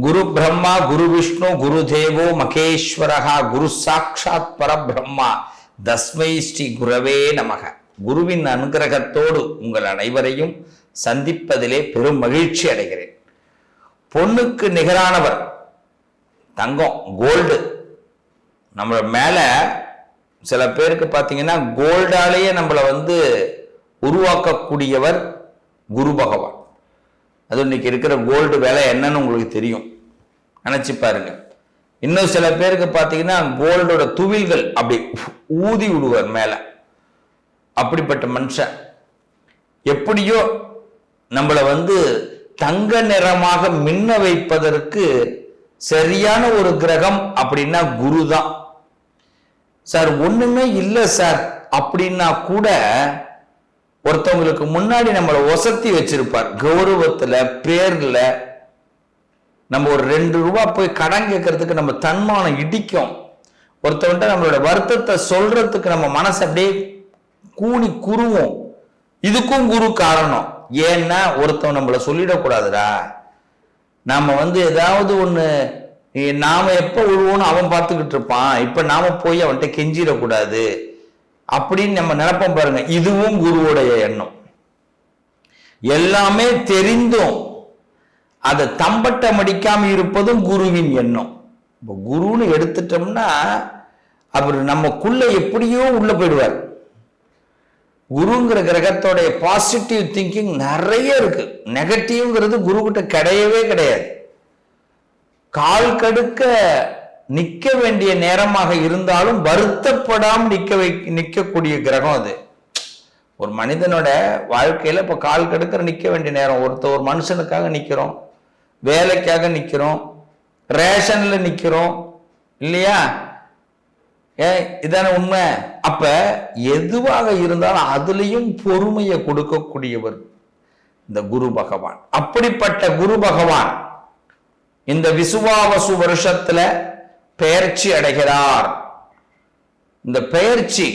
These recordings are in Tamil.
குரு பிரம்மா குரு விஷ்ணு குரு தேவோ மகேஸ்வரகா குரு சாட்சாத் பரபிரம்மா. தஸ்மை ஸ்ரீ குரவே நமக. குருவின் அனுகிரகத்தோடு உங்கள் அனைவரையும் சந்திப்பதிலே பெரும் மகிழ்ச்சி அடைகிறேன். பொண்ணுக்கு நிகரானவர் தங்கம் கோல்டு நம்ம மேலே சில பேருக்கு பார்த்தீங்கன்னா கோல்டாலேயே நம்மளை வந்து உருவாக்கக்கூடியவர் குரு பகவான். அது இன்னைக்கு இருக்கிற கோல்டு விலை என்னன்னு உங்களுக்கு தெரியும். நினைச்சு பாருங்க. இன்னும் சில பேருக்கு பார்த்தீங்கன்னா கோல்டோட துவில்கள் அப்படி ஊதி விடுவார் மேல. அப்படிப்பட்ட மனுஷன். எப்படியோ நம்மளை வந்து தங்க நிறமாக மின்ன வைப்பதற்கு சரியான ஒரு கிரகம் அப்படின்னா குரு தான் சார் ஒண்ணுமே இல்லை சார். அப்படின்னா கூட ஒருத்தவங்களுக்கு முன்னாடி நம்மளை ஒசத்தி வச்சிருப்பார். கௌரவத்துல பேர்ல நம்ம ஒரு ரெண்டு ரூபா போய் கடன் கேட்கறதுக்கு நம்ம தன்மானம் இடிக்கும். ஒருத்தவன்ட்ட நம்மளோட வருத்தத்தை சொல்றதுக்கு நம்ம மனசு அப்படியே கூனி குருவோம். இதுக்கும் குரு காரணம். ஏன்னா ஒருத்தவன் நம்மளை சொல்லிடக்கூடாதுடா. நாம வந்து ஏதாவது ஒன்று நாம எப்போ விழுவோம்னு அவன் பார்த்துக்கிட்டு இருப்பான். இப்போ நாம போய் அவன்கிட்ட கெஞ்சிடக்கூடாது. அப்படின்னு நம்ம நினைப்போம் பாருங்க. இதுவும் குருவுடைய எண்ணம். எல்லாமே தெரிந்தும் அதை தம்பட்டம் அடிக்காம இருப்பதும் குருவின் எண்ணம். இப்போ குருன்னு எடுத்துட்டோம்னா அவர் நமக்குள்ள எப்படியோ உள்ள போயிடுவார். குருங்கிற கிரகத்தோடைய பாசிட்டிவ் திங்கிங் நிறைய இருக்கு. நெகட்டிவ்ங்கிறது குரு கிட்ட கிடையவே கிடையாது. கால் கடுக்க நிக்க வேண்டிய நேரமாக இருந்தாலும் வருத்தப்படாம நிக்க வை நிக்கக்கூடிய கிரகம் அது. ஒரு மனிதனோட வாழ்க்கையில இப்ப கால் கெடுக்கிற நிக்க வேண்டிய நேரம். ஒருத்த ஒரு மனுஷனுக்காக நிக்கிறோம். வேலைக்காக நிக்கிறோம். ரேஷன்ல நிக்கிறோம். இல்லையா? ஏ இதான உண்மை. அப்ப எதுவாக இருந்தாலும் அதுலயும் பொறுமையை கொடுக்கக்கூடியவர் இந்த குரு பகவான். அப்படிப்பட்ட குரு பகவான் இந்த விசுவாவசு வருஷத்துல பெயர்ச்சி அடைகிறார். இந்த பெயர்ச்சி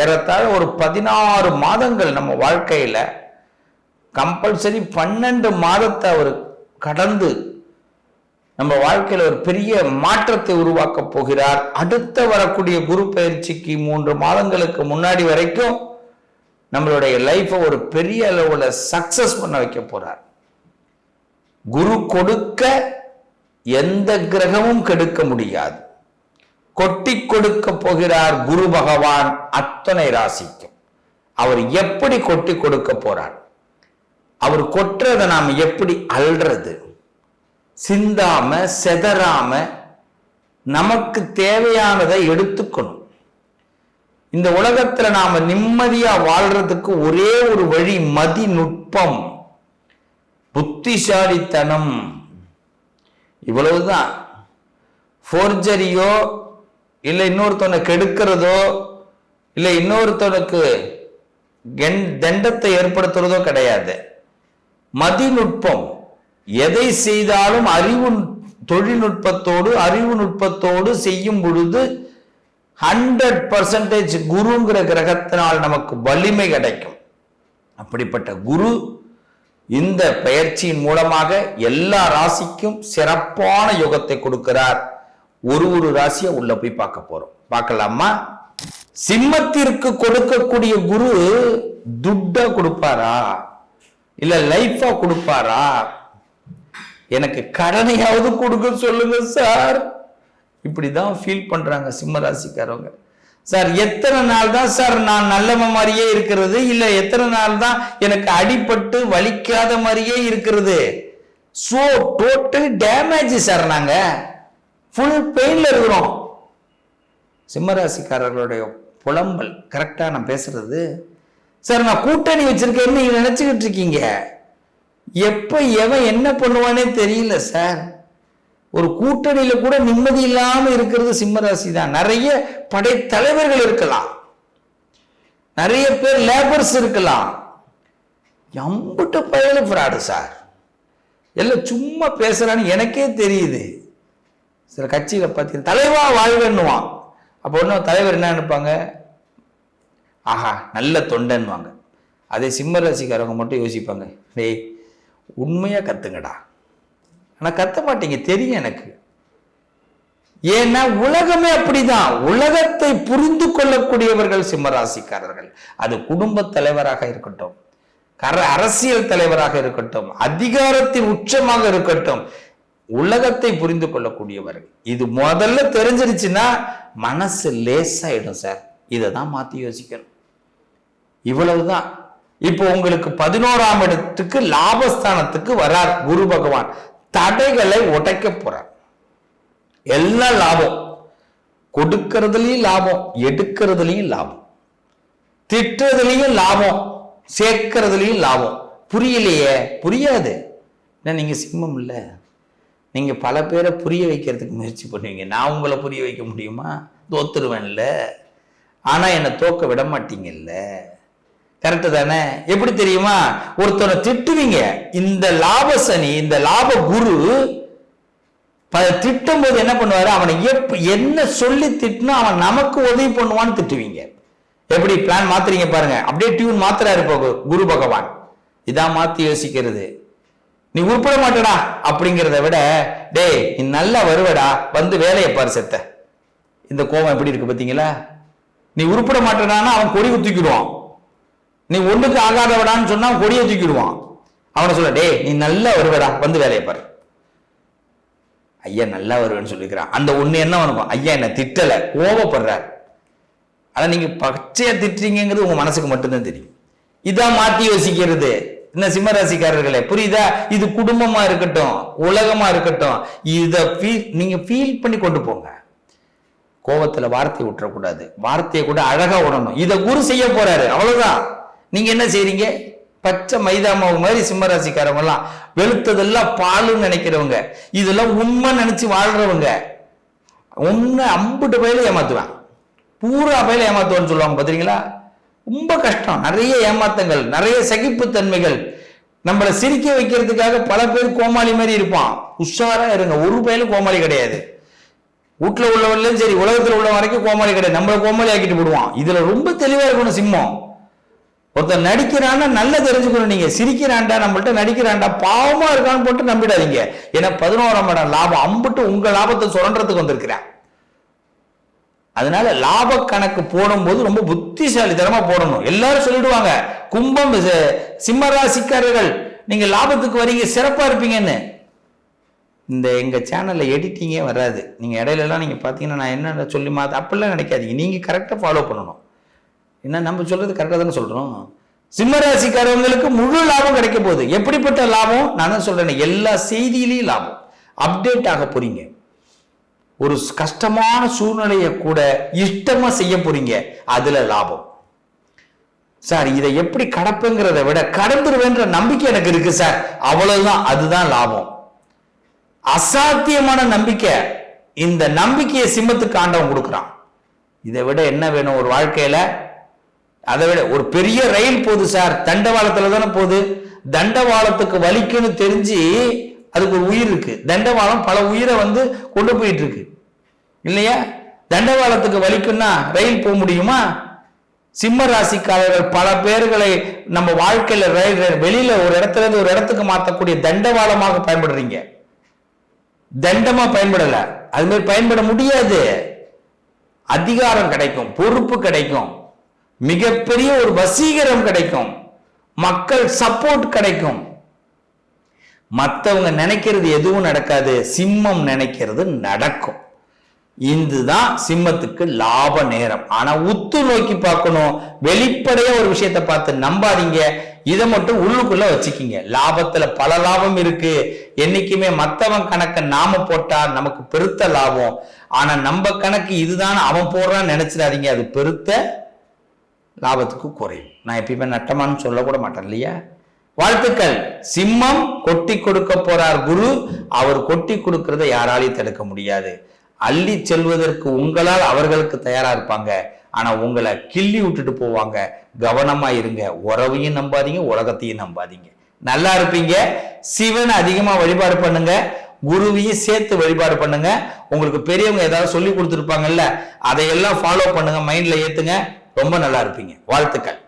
ஏறத்தாழ ஒரு பதினாறு மாதங்கள் நம்ம வாழ்க்கையில் கம்பல்சரி பன்னெண்டு மாதத்தை அவர் கடந்து நம்ம வாழ்க்கையில் ஒரு பெரிய மாற்றத்தை உருவாக்க போகிறார். அடுத்த வரக்கூடிய குரு பயிற்சிக்கு மூன்று மாதங்களுக்கு முன்னாடி வரைக்கும் நம்மளுடைய லைஃப்பை ஒரு பெரிய அளவில் சக்சஸ் பண்ண வைக்க போறார். குரு கொடுக்க எந்த கிரகமும் கெடுக்க முடியாது. கொட்டி கொடுக்க போகிறார் குரு பகவான் அத்தனை ராசிக்கும். அவர் எப்படி கொட்டி கொடுக்க போறார்? அவர் கொட்டுறதை நாம் எப்படி அல்றது? சிந்தாம செதறாம நமக்கு தேவையானதை எடுத்துக்கணும். இந்த உலகத்துல நாம நிம்மதியா வாழ்றதுக்கு ஒரே ஒரு வழி மதி நுட்பம் இவ்வளவு இவ்வளவுதான். ஃபோர்ஜரியோ இல்லை இன்னொருத்தனை கெடுக்கிறதோ இல்லை இன்னொருத்தனுக்கு தண்டத்தை ஏற்படுத்துறதோ கிடையாது. மதிநுட்பம் எதை செய்தாலும் அறிவு தொழில்நுட்பத்தோடு அறிவு நுட்பத்தோடு செய்யும் பொழுது ஹண்ட்ரட் பர்சன்டேஜ் குருங்கிற கிரகத்தினால் நமக்கு வலிமை கிடைக்கும். அப்படிப்பட்ட குரு இந்த பயிற்சியின் மூலமாக எல்லா ராசிக்கும் சிறப்பான யோகத்தை கொடுக்கிறார். ஒரு ஒரு ராசியை உள்ள போய் பார்க்க போறோம். பார்க்கலாமா? சிம்மத்திற்கு கொடுக்கக்கூடிய குரு துட்டா கொடுப்பாரா? இல்ல லைஃபா கொடுப்பாரா? எனக்கு கடனையாவது கொடுக்க சொல்லுங்க சார் இப்படிதான் ஃபீல் பண்றாங்க சிம்ம ராசிக்காரவங்க. சார் எத்தனை நாள் தான் சார் நான் நல்லவன் மாதிரியே இருக்கிறது? இல்ல எத்தனை நாள் தான் எனக்கு அடிபட்டு வலிக்காத மாதிரியே இருக்கிறது? சோ டோட்டல் டேமேஜ் சார் நாங்க. ஃபுல் பெயின்ல இருக்கிறோம். சிம்மராசிக்காரர்களுடைய புலம்பல். கரெக்டா நான் பேசுறது? சார் நான் கூட்டணி வச்சிருக்கேன்னு நீங்க நினைச்சுக்கிட்டு இருக்கீங்க. எப்ப எவன் என்ன பண்ணுவானே தெரியல சார். ஒரு கூட்டணியில் கூட நிம்மதி இல்லாமல் இருக்கிறது சிம்மராசி தான் நிறைய படைத்தலைவர்கள் இருக்கலாம். நிறைய பேர் லேபர்ஸ் இருக்கலாம். எம்பிட்ட பயல ஃப்ராடு சார். எல்லாம் சும்மா பேசுகிறான்னு எனக்கே தெரியுது. சில கட்சியில் பார்த்தீங்கன்னா தலைவா வாழ்வேன்னுவான். அப்போ ஒன்றும் தலைவர் என்ன நினைப்பாங்க? ஆஹா நல்ல தொண்டன்வாங்க அதே சிம்ம ராசிக்காரவங்க மட்டும் யோசிப்பாங்க டேய் உண்மையாக கத்துங்கடா. ஆனா கத்த மாட்டீங்க தெரியும் எனக்கு. ஏன்னா உலகமே அப்படிதான். உலகத்தை புரிந்து கொள்ளக்கூடியவர்கள் சிம்மராசிக்காரர்கள். அது குடும்ப தலைவராக இருக்கட்டும் கர அரசியல் தலைவராக இருக்கட்டும் அதிகாரத்தின் உச்சமாக இருக்கட்டும் உலகத்தை புரிந்து கொள்ளக்கூடியவர்கள். இது முதல்ல தெரிஞ்சிருச்சுன்னா மனசு லேசாயிடும் சார். இதை தான் மாத்தி யோசிக்கணும். இவ்வளவுதான். இப்போ உங்களுக்கு பதினோராம் இடத்துக்கு லாபஸ்தானத்துக்கு வரார் குரு பகவான். தடைகளை உடைக்க போறார். எல்லாம் லாபம்? கொடுக்கறதுலயும் லாபம் எடுக்கிறதுலயும் லாபம். திட்டுறதுலயும் லாபம் சேர்க்கறதுலயும் லாபம். புரியலையே? புரியாது. என்ன நீங்க சிம்மம் இல்லை. நீங்க பல பேரை புரிய வைக்கிறதுக்கு முயற்சி பண்ணுவீங்க. நான் உங்களை புரிய வைக்க முடியுமா? தோத்துருவேன்ல. ஆனால் என்னை தோக்க விட மாட்டீங்கல்ல. கரெக்டு தானே? எப்படி தெரியுமா? ஒருத்தரை திட்டுவீங்க. இந்த லாப சனி இந்த லாப குரு திட்டும் போது என்ன பண்ணுவாரு? அவனை எப்ப என்ன சொல்லி திட்டினா அவன் நமக்கு உதவி பண்ணுவான்னு திட்டுவீங்க. எப்படி? பிளான் மாத்துறீங்க பாருங்க. அப்படியே டியூன் மாத்துறாரு குரு பகவான். இதான் மாத்தி யோசிக்கிறது. நீ உருப்பட மாட்டடா அப்படிங்கிறத விட டேய் நீ நல்லா வருவடா. வந்து வேலையை பாரு செத்த. இந்த கோபம் எப்படி இருக்கு பாத்தீங்களா? நீ உருப்பிட மாட்டடான்னா அவன் கொடி குத்திக்கிடுவான். நீ ஒண்ணுக்கு ஆகாதவடான்னு சொன்னா கொடியை தூக்கிடுவான். அவனை சொல்ல டேய் நீ நல்லா வருவடா வந்து வேலையை பாரு. ஐயா நல்லா வருவேன்னு சொல்லிக்கிறான் அந்த ஒண்ணு என்ன இருக்கும் ஐயா என்ன திட்டல கோவப்படுறார் ஆனா நீங்க பச்சையா திட்டுறீங்கிறது உங்க மனசுக்கு மட்டும்தான் தெரியும். இதான் மாத்தி யோசிக்கிறது. என்ன சிம்மராசிக்காரர்களே புரியுதா? இது குடும்பமா இருக்கட்டும் உலகமா இருக்கட்டும் இதை ஃபீல் நீங்க ஃபீல் பண்ணி கொண்டு போங்க. கோபத்துல வார்த்தை விட்டுறக்கூடாது. வார்த்தையை கூட அழகா விடணும் இதை குரு செய்ய போறாரு. அவ்வளவுதான். நீங்க என்ன செய்றீங்க? பச்சை மைதா மாவு மாதிரி சிம்மராசிக்காரங்க எல்லாம் வெளுத்ததெல்லாம் பாலுன்னு நினைக்கிறவங்க இதெல்லாம் உண்மை நினைச்சு வாழ்றவங்க உண்மை அம்புட்டு பயில ஏமாத்துவான். பூரா பயில ஏமாத்துவான்னு சொல்லுவாங்க பாத்தீங்களா? ரொம்ப கஷ்டம். நிறைய ஏமாத்தங்கள் நிறைய சகிப்புத்தன்மைகள். நம்மளை சிரிக்க வைக்கிறதுக்காக பல பேர் கோமாளி மாதிரி இருப்பான். உஷாரா இருங்க. ஒரு பயிலும் கோமாளி கிடையாது. வீட்டுல உள்ளவன்லயும் சரி உலகத்துல உள்ள வரைக்கும் கோமாளி கிடையாது. நம்மளை கோமாளி ஆக்கிட்டு போடுவான். இதுல ரொம்ப தெளிவா இருக்கணும் சிம்மம். ஒருத்தன் நடிக்கிறான்னா நல்லா தெரிஞ்சுக்கணும். நீங்க சிரிக்கிறான்டா நம்மள்ட்ட நடிக்கிறான்டா பாவமா இருக்கான்னு போட்டு நம்பிடாதீங்க. ஏன்னா பதினோராம் இடம் லாபம் அம்பிட்டு உங்க லாபத்தை சுரண்டறதுக்கு வந்திருக்கிறேன். அதனால லாப கணக்கு போடும்போது ரொம்ப புத்திசாலித்தனமா போடணும். எல்லாரும் சொல்லிடுவாங்க கும்பம் சிம்மராசிக்காரர்கள் நீங்க லாபத்துக்கு வரீங்க சிறப்பா இருப்பீங்கன்னு. இந்த எங்க சேனல்ல எடிட்டிங்கே வராது. நீங்க இடையில எல்லாம் நீங்க பாத்தீங்கன்னா நான் என்ன சொல்லி மாத்த அப்படிலாம் நினைக்காதீங்க. நீங்க கரெக்டா ஃபாலோ பண்ணணும். என்ன நம்ம சொல்றது கரெக்டாக தானே சொல்கிறோம் சிம்மராசிக்காரவங்களுக்கு முழு லாபம் கிடைக்க போகுது. எப்படிப்பட்ட லாபம்? நான் தான் சொல்கிறேன் எல்லா செய்தியிலையும் லாபம். அப்டேட் ஆக போறீங்க. ஒரு கஷ்டமான சூழ்நிலையை கூட இஷ்டமாக செய்ய போறீங்க. அதில் லாபம். சார் இதை எப்படி கடப்புங்கிறத விட கடந்துருவேன்ற நம்பிக்கை எனக்கு இருக்கு சார் அவ்வளவுதான் அதுதான் லாபம். அசாத்தியமான நம்பிக்கை. இந்த நம்பிக்கையை சிம்மத்துக்கு ஆண்டவன் கொடுக்குறான். இதை விட என்ன வேணும் ஒரு வாழ்க்கையில? அதை விட ஒரு பெரிய ரயில் போகுது சார். தண்டவாளத்துல தானே போகுது. தண்டவாளத்துக்கு வலிக்குன்னு தெரிஞ்சு அதுக்கு ஒரு உயிர் இருக்கு. தண்டவாளம் பல உயிரை வந்து கொண்டு போயிட்டு இருக்கு. இல்லையா? தண்டவாளத்துக்கு வலிக்குன்னா ரயில் போக முடியுமா? சிம்ம ராசிக்காரர்கள் பல பேர்களை நம்ம வாழ்க்கையில ரயில் வெளியில ஒரு இடத்துல இருந்து ஒரு இடத்துக்கு மாற்றக்கூடிய தண்டவாளமாக பயன்படுறீங்க. தண்டமா பயன்படல. அது மாதிரி பயன்பட முடியாது. அதிகாரம் கிடைக்கும் பொறுப்பு கிடைக்கும். மிகப்பெரிய ஒரு வசீகரம் கிடைக்கும். மக்கள் சப்போர்ட் கிடைக்கும். மற்றவங்க நினைக்கிறது எதுவும் நடக்காது. சிம்மம் நினைக்கிறது நடக்கும். இதுதான் சிம்மத்துக்கு லாப நேரம். ஆனா உத்து நோக்கி பார்க்கணும். வெளிப்படையா ஒரு விஷயத்தை பார்த்து நம்பாதீங்க. இதை மட்டும் உள்ளுக்குள்ள வச்சுக்கிங்க. லாபத்துல பல லாபம் இருக்கு. என்னைக்குமே மத்தவன் கணக்க நாம போட்டா நமக்கு பெருத்த லாபம். ஆனா நம்ம கணக்கு இதுதான் அவன் போடுறான்னு நினைச்சிடாதீங்க. அது பெருத்த லாபத்துக்கு குறையும். நான் எப்பயுமே நட்டமான்னு சொல்லக்கூட மாட்டேன் இல்லையா? வாழ்த்துக்கள். சிம்மம் கொட்டி கொடுக்க போறார் குரு. அவர் கொட்டி கொடுக்கறத யாராலையும் தடுக்க முடியாது. அள்ளி செல்வதற்கு உங்களால் அவர்களுக்கு தயாரா இருப்பாங்க. ஆனா உங்களை கிள்ளி விட்டுட்டு போவாங்க. கவனமா இருங்க. உறவையும் நம்பாதீங்க உலகத்தையும் நம்பாதீங்க. நல்லா இருப்பீங்க. சிவன் அதிகமா வழிபாடு பண்ணுங்க. குருவையும் சேர்த்து வழிபாடு பண்ணுங்க. உங்களுக்கு பெரியவங்க ஏதாவது சொல்லி கொடுத்துருப்பாங்கல்ல அதையெல்லாம் ஃபாலோ பண்ணுங்க. மைண்ட்ல ஏத்துங்க. ரொம்ப நல்லா இருப்பீங்க. வாழ்த்துக்கள்.